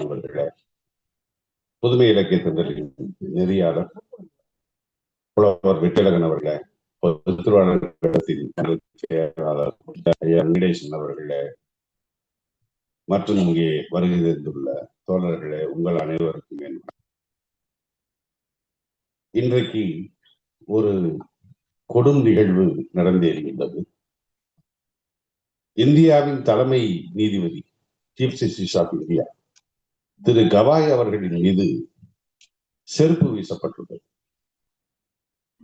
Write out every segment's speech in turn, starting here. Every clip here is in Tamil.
சீனிவாசன் அவர்களே புதுமை இலக்கிய தந்தரின் நெறியாளர் புலவர் வெற்றிலகன் அவர்களே திருவாளர் வெங்கடேசன் அவர்களே மற்றும் இங்கே வருகை தந்துள்ள தோழர்களே உங்கள் அனைவருக்கும் என் இன்றைக்கு ஒரு கொடும் நிகழ்வு நடந்தேறுகின்றது இந்தியாவின் தலைமை நீதிபதி சீஃப் ஜஸ்டிஸ் ஆஃப் இந்தியா திரு கவாய் அவர்களின் மீது செருப்பு வீசப்பட்டுள்ளது.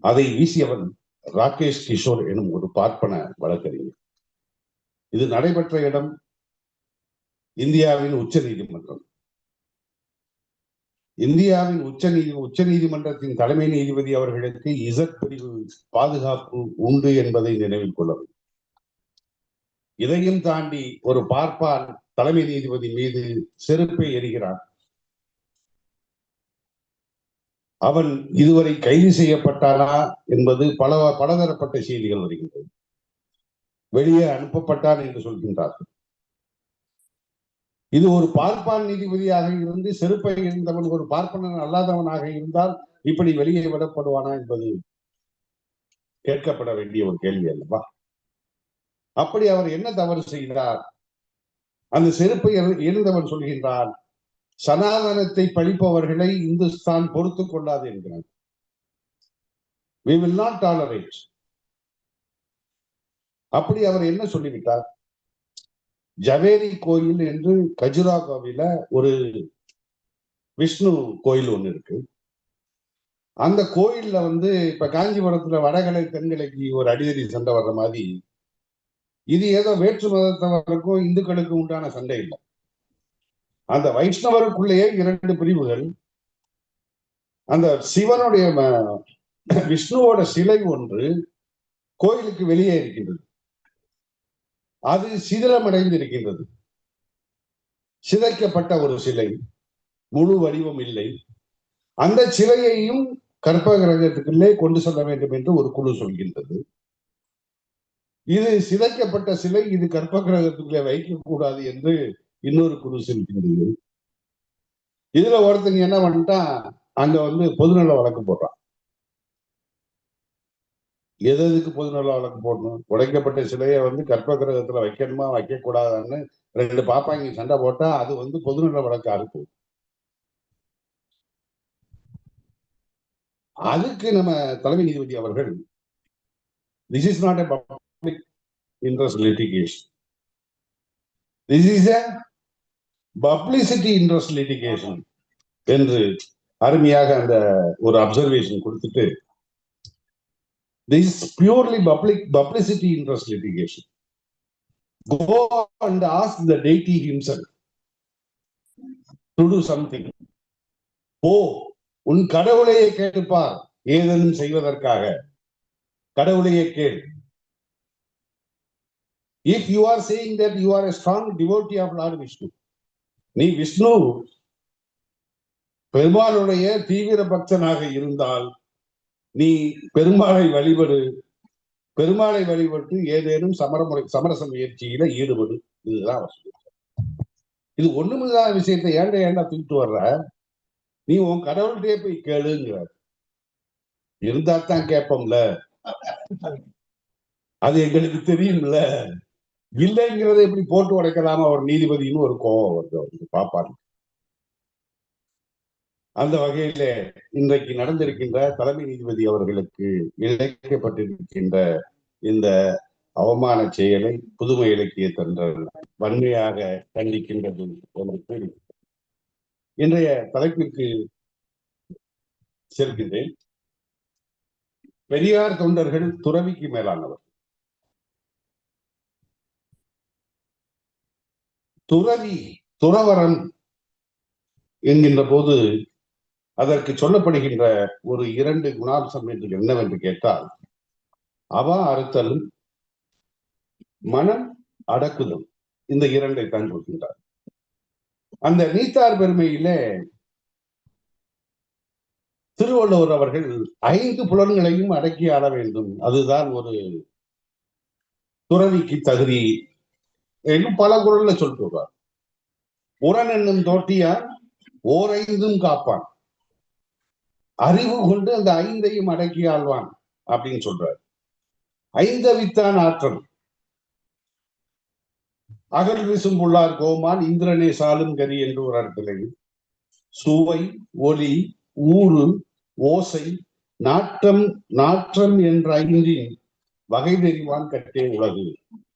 அதை வீசியவன் ராகேஷ் கிஷோர் எனும் ஒரு பார்ப்பன வழக்கறிஞர். இது நடைபெற்ற இடம் இந்தியாவின் உச்ச நீதிமன்றம். இந்தியாவின் உச்ச நீதி உச்ச நீதிமன்றத்தின் தலைமை நீதிபதி அவர்களுக்கு இசட் பிரிவு பாதுகாப்பு உண்டு என்பதை நினைவில் கொள்ள வேண்டும் இதையும் தாண்டி ஒரு பார்ப்பான் தலைமை நீதிபதி மீது செருப்பை எறிகிறான். அவன் இதுவரை கைது செய்யப்பட்டானா என்பது பல பலதரப்பட்ட செய்திகள் வருகின்றது வெளியே அனுப்பப்பட்டான் என்று சொல்கின்றார்கள். இது ஒரு பார்ப்பான் நீதிபதியாக இருந்து செருப்பை இருந்தவன் ஒரு பார்ப்பனன் அல்லாதவனாக இருந்தால் இப்படி வெளியே விடப்படுவானா என்பது கேட்கப்பட வேண்டிய ஒரு கேள்வி அல்லவா? அப்படி அவர் என்ன தவறு செய்கிறார் அந்த செருப்பை எழுந்தவன் சொல்கின்றான் சனாதனத்தை பழிப்பவர்களை இந்துஸ்தான் பொறுத்து கொள்ளாது என்கிறார். வி வில் நாட் டாலரேட் அப்படி அவர் என்ன சொல்லிவிட்டார்? ஜவேரி கோயில் என்று கஜுராகோவில ஒரு விஷ்ணு கோயில் ஒண்ணு இருக்கு. அந்த கோயில்ல வந்து இப்ப காஞ்சிபுரத்துல வடகலை தென்கிழக்கு ஒரு அடிதடி சண்டை வர்ற மாதிரி இது ஏதோ வேற்று மதத்தவருக்கும் இந்துக்களுக்கும் உண்டான சண்டை இல்லை. அந்த வைஷ்ணவருக்குள்ளேயே இரண்டு பிரிவுகள். அந்த சிவனுடைய விஷ்ணுவோட சிலை ஒன்று கோயிலுக்கு வெளியே இருக்கின்றது. அது சிதிலமடைந்து இருக்கின்றது சிதைக்கப்பட்ட ஒரு சிலை முழு வடிவம் இல்லை. அந்த சிலையையும் கற்பகிரகத்துக்குள்ளே கொண்டு செல்ல வேண்டும் என்று ஒரு குழு சொல்கின்றது. இது சிதைக்கப்பட்ட சிலை இது கற்ப கிரகத்துக்குள்ளே வைக்க கூடாது என்று இன்னொரு குழு செல்கின்றது இதுல ஒருத்தங்க என்ன பண்ணிட்டான்? அங்க வந்து பொதுநல வழக்கு போடுறான். எது எதுக்கு பொதுநல வழக்கு போடணும்? உடைக்கப்பட்ட சிலையை வந்து கற்ப கிரகத்துல வைக்கணுமா வைக்க கூடாதான்னு ரெண்டு பாப்பாங்க சண்டை போட்டா அது வந்து பொதுநல வழக்கு அறுப்பு அதுக்கு நம்ம தலைமை நீதிபதி அவர்கள் this is not a public interest litigation this is a publicity interest litigation என்று அருமையாக அந்த ஒரு அப்சர்வேஷன் கொடுத்துட்டு this purely public publicity interest litigation go and ask the deity himself to do something ஓ உன் கடவுளையே கேட்டுப்பார். ஏதேனும் செய்வதற்காக. கடவுளையே கேள். If you are saying that you are a strong devotee of Lord Vishnu நீ விஷ்ணு பெருமாளுடைய தீவிர பக்தனாக இருந்தால் நீ பெருமாளை வழிபடு. பெருமாளை வழிபட்டு ஏதேனும் சமரமுறை சமரச முயற்சியில ஈடுபடு. இதுதான் அவர் இது ஒண்ணுமில்லாத விஷயத்தை ஏண்ட ஏண்டா தூக்கிட்டு வர்ற? நீ உன் கடவுள்கிட்டயே போய் கேளுங்கிறார். இருந்தா தான் கேட்போம்ல. அது எங்களுக்கு தெரியும்ல. இல்லைங்கிறத எப்படி போட்டு உடைக்கலாமா ஒரு நீதிபதினு ஒரு கோவம் வருது அவருக்கு பாப்பாரு. அந்த வகையில இன்றைக்கு நடந்திருக்கின்ற தலைமை நீதிபதி அவர்களுக்கு இழைக்கப்பட்டிருக்கின்ற இந்த அவமான செயலை புதுமை இலக்கிய தன்றல் வன்மையாக கண்டிக்கின்றது என்று கூறி இன்றைய தலைப்பிற்கு செல்கின்றேன். பெரியார் தொண்டர்கள் துறவிக்கு மேலானவர். துறவி துறவரன் என்கின்ற போது அதற்கு சொல்லப்படுகின்ற ஒரு இரண்டு குணாம்சம் என்று என்னவென்று கேட்டால் அவா அறுத்தலும் மனம் அடக்குதல் இந்த இரண்டை தான் சொல்கின்றார். அந்த நீத்தார் பெருமையிலே திருவள்ளுவர் அவர்கள் ஐந்து புலன்களையும் அடக்கி ஆட வேண்டும். அதுதான் ஒரு துறவிக்கு தகுதி என்று பல குரல்ல சொல்லிட்டு உரன் புறன் என்னும் தோட்டியான் ஓரைந்தும் காப்பான். அறிவு கொண்டு அந்த ஐந்தையும் அடக்கி ஆழ்வான் அப்படின்னு சொல்றாரு. ஐந்தவித்தான் ஆற்றல். அகல் வீசும் புள்ளார் கோமான் இந்திரனே சாலும் கரி என்று ஒரு அர்த்தலையும் சுவை ஒலி ஊறு ஓசை நாட்டம் நாற்றம் என்ற ஐந்தின் வகை தெரிவான் கட்டே உலகு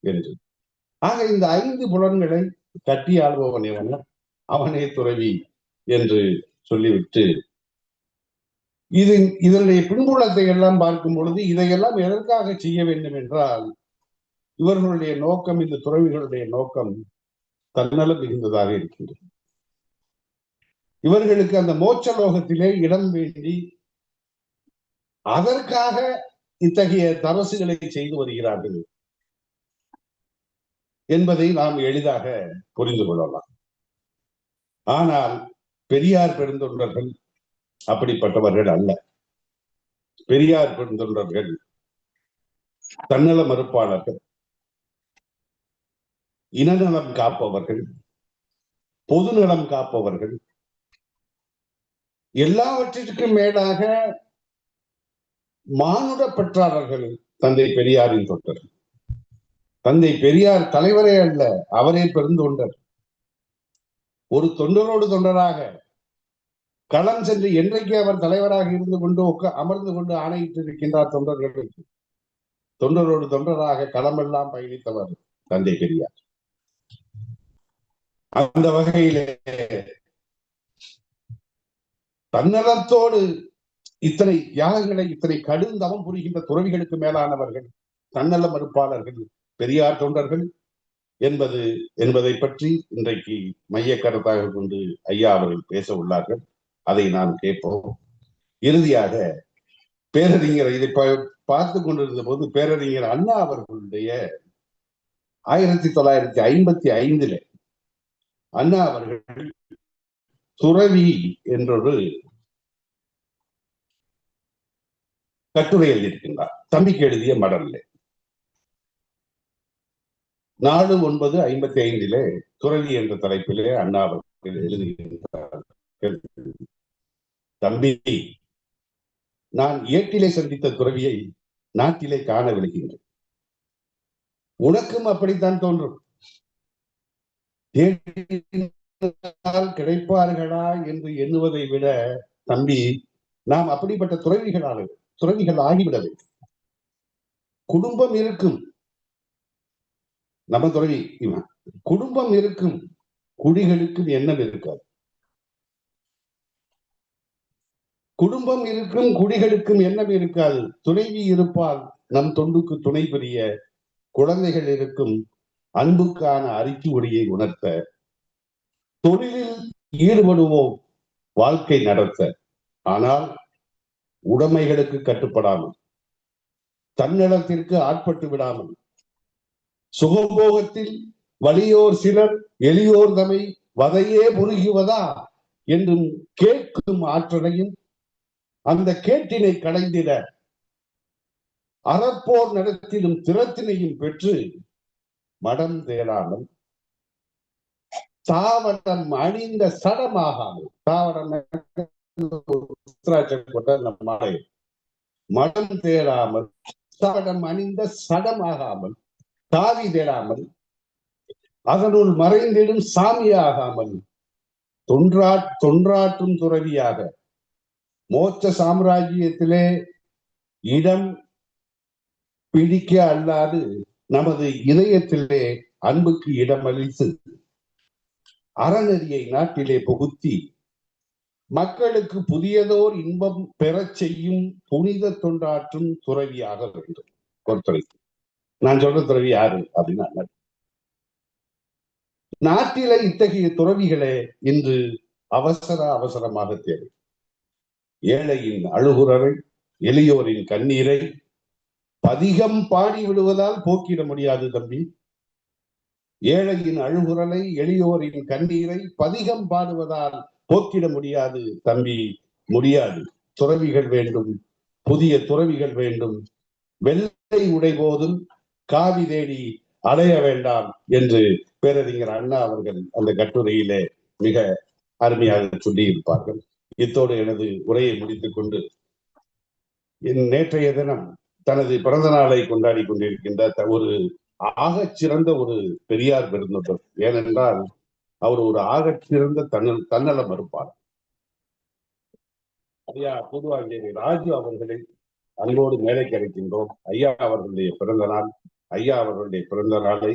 என்று. ஆக இந்த ஐந்து புலன்களை கட்டி ஆள்பவன் எவன அவனே துறவி என்று சொல்லிவிட்டு இது இதனுடைய பின்புலத்தை எல்லாம் பார்க்கும் பொழுது இதையெல்லாம் எதற்காக செய்ய வேண்டும் என்றால் இவர்களுடைய நோக்கம் இந்த துறவிகளுடைய நோக்கம் தன்னலம் மிகுந்ததாக இருக்கின்றது. இவர்களுக்கு அந்த மோட்ச லோகத்திலே இடம் வேண்டி அதற்காக இத்தகைய தரசுகளை செய்து வருகிறார்கள். என்பதை நாம் எளிதாக புரிந்து கொள்ளலாம். ஆனால் பெரியார் பெருந்தொண்டர்கள் அப்படிப்பட்டவர்கள் அல்ல. பெரியார் பெருந்தொண்டர்கள் தன்னல மறுப்பாளர்கள் இனநலம் காப்பவர்கள். பொதுநலம் காப்பவர்கள். எல்லாவற்றிற்கும் மேலாக மானுட பற்றாளர்கள் தந்தை பெரியாரின் தொண்டர் தந்தை பெரியார் தலைவரே அல்ல அவரே பெருந்தொண்டர் ஒரு தொண்டரோடு தொண்டராக களம் சென்று என்றைக்கு அவர் தலைவராக இருந்து கொண்டு உக்க அமர்ந்து கொண்டு ஆணையிட்டு இருக்கின்றார் தொண்டர்களுக்கு தொண்டரோடு தொண்டராக களமெல்லாம் பயணித்தவர் தந்தை பெரியார். அந்த வகையிலே தன்னலத்தோடு இத்தனை யாகங்களை இத்தனை கடும் தவம் புரிகின்ற துறவிகளுக்கு மேலானவர்கள் தன்னல மறுப்பாளர்கள். பெரியார் தொண்டர்கள் என்பது என்பதை பற்றி இன்றைக்கு மைய கருத்தாக கொண்டு ஐயா அவர்கள் பேச உள்ளார்கள். அதை நாம் கேட்போம். இறுதியாக பேரறிஞர் இதை பார்த்து கொண்டிருந்த போது பேரறிஞர் அண்ணா அவர்களுடைய ஆயிரத்தி தொள்ளாயிரத்தி ஐம்பத்தி ஐந்துல அண்ணா அவர்கள் துறவி என்றொரு கட்டுரை எழுதியிருக்கின்றார். தம்பிக்கு எழுதிய மடல்ல நாலு ஒன்பது ஐம்பத்தி ஐந்திலே துறவி என்ற தலைப்பிலே அண்ணா அவர்கள் எழுதுகின்றார் தம்பி நான் ஏட்டிலே சந்தித்த துறவியை நாட்டிலே காண விழுகின்றேன். உனக்கும் அப்படித்தான் தோன்றும். கிடைப்பார்களா என்று எண்ணுவதை விட தம்பி நாம் அப்படிப்பட்ட துறவிகளான துறவிகள் ஆகிவிட வேண்டும் குடும்பம் இருக்கும். நம்ம துறவி இவன் குடும்பம் இருக்கும் குடிகளுக்கும் எண்ணம் இருக்காது. குடும்பம் இருக்கும் குடிகளுக்கும் எண்ணம் இருக்காது. துணைவி இருப்பால் நம் தொண்டுக்கு துணை புரிய. குழந்தைகள் இருக்கும் அன்புக்கான அறிக்கை உணர்த்த. தொழிலில் ஈடுபடுவோம் வாழ்க்கை நடத்த. ஆனால் உடைமைகளுக்கு கட்டுப்படாமல். தன்னலத்திற்கு ஆட்பட்டு விடாமல். சுகபோகத்தில் வலியோர் சிலர் எளியோர் தமை வதையே முருகுவதா என்றும் கேட்கும் ஆற்றலையும் அந்த கேட்டினை கடைந்திட அறப்போர் நடத்திலும் திறத்தினையும் பெற்று மடம் தேடாமல் தாவரம் அணிந்த சடமாகாமல் தாவரம் மடம் தேடாமல் தாவரம் அணிந்த சடமாகாமல் தாவி தேடாமல் அதனுள் மறைந்திடும் சாமியாகாமல் தொன்றா தொன்றாற்றும் துறவியாக. மோட்ச சாம்ராஜ்யத்திலே இடம் பிடிக்க அல்லாது நமது இதயத்திலே அன்புக்கு இடமளித்து அறநெறியை நாட்டிலே புகுத்தி மக்களுக்கு புதியதோர் இன்பம் பெறச் செய்யும் புனித தொண்டாற்றும் துறவியாக வேண்டும். பொறுத்துறை நான் சொல்ற துறவி யாரு அப்படின்னா நாட்டில இத்தகைய துறவிகளே இன்று அவசர அவசரமாக தேவை. ஏழையின் அழுகுறவை எளியோரின் கண்ணீரை பதிகம் பாடி விடுவதால் போக்கிட முடியாது தம்பி. ஏழையின் அழுகுரலை எளியோரின் கண்ணீரை பதிகம் பாடுவதால் போக்கிட முடியாது தம்பி. முடியாது. துறவிகள் வேண்டும் புதிய துறவிகள் வேண்டும். வெள்ளை உடை போதும் காவி தேடி அலைய வேண்டாம் என்று பேரறிஞர் அண்ணா அவர்கள் அந்த கட்டுரையிலே மிக அருமையாக சொல்லியிருப்பார்கள். இத்தோடு எனது உரையை முடித்துக் கொண்டு என் நேற்றைய தினம் தனது பிறந்த நாளை கொண்டாடி கொண்டிருக்கின்ற ஒரு ஆகச் சிறந்த ஒரு பெரியார் பெருந்தொடர் ஏனென்றால் அவர் ஒரு ஆகச் சிறந்த தன்னல் தன்னலம் இருப்பார் ஐயா பொதுவாக ராஜு அவர்களை அன்போடு மேலே கிடைக்கின்றோம் ஐயா அவர்களுடைய பிறந்த நாள் ஐயா அவர்களுடைய பிறந்த நாளை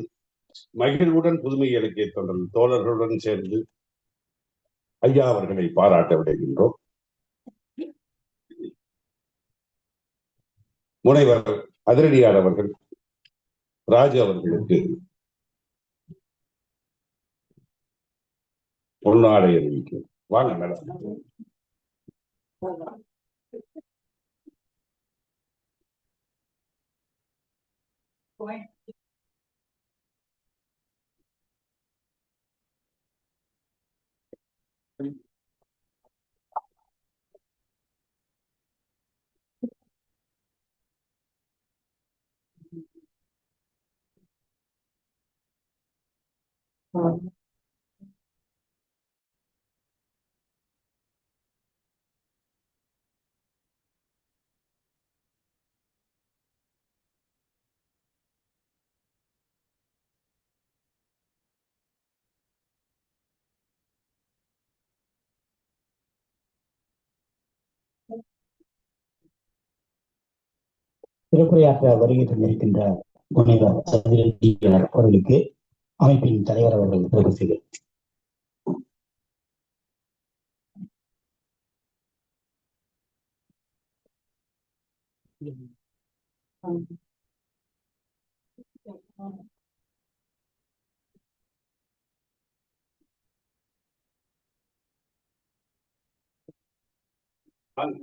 மகிழ்வுடன் புதுமை இலக்கிய தொண்டர் தோழர்களுடன் சேர்ந்து ஐயா அவர்களை பாராட்ட விடுகின்றோம் முனைவர் அதிரடியார் அவர்கள் ராஜு அவர்களுக்கு பொன்னாடை அறிவிக்கும் வாங்க மேடம். Ouais. Ouais. சிறப்புரையாற்ற வருகை தந்திருக்கின்ற முனைவர் அதிரடியார் அவர்களுக்கு அமைப்பின் தலைவர் அவர்கள் சிறப்பு செய்கிறார்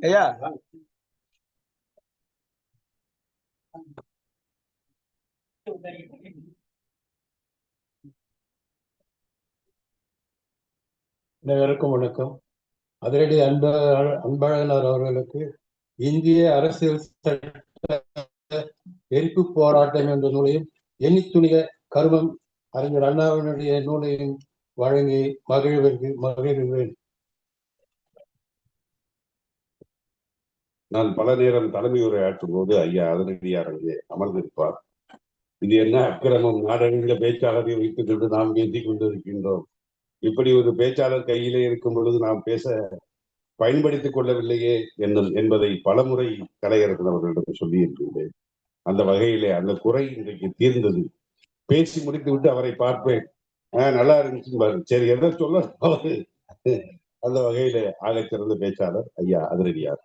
ஐயா அனைவருக்கும் வணக்கம். அதிரடி அன்ப அன்பழகனார் அவர்களுக்கு இந்திய அரசியல் சட்ட எரிப்பு போராட்டம் என்ற நூலையும் எண்ணித்துணிய கருமம் அறிஞர் அண்ணாவினுடைய நூலையும் வழங்கி மகிழ்விற்கு மகிழ்வேன் நான் பல நேரம் தலைமை உரையாற்றும் போது ஐயா அதிரடியார் அங்கே அமர்ந்திருப்பார். இது என்ன அக்கிரமம்? நாடறிந்த பேச்சாளரை வைத்துக் கொண்டு நாம் பேசிக் கொண்டிருக்கின்றோம். இப்படி ஒரு பேச்சாளர் கையிலே இருக்கும் பொழுது நாம் பேச பயன்படுத்திக் கொள்ளவில்லையே என்னும் என்பதை பலமுறை கலையரசன் அவர்களிடம் சொல்லியிருக்கின்றேன். அந்த வகையிலே அந்த குறை இன்றைக்கு தீர்ந்தது. பேசி முடித்து விட்டு அவரை பார்ப்பேன். ஆஹ் நல்லா இருந்துச்சு சரி எதை சொல்ல அவரு அந்த வகையில ஆகச்சிறந்த பேச்சாளர் ஐயா அதிரடியார்.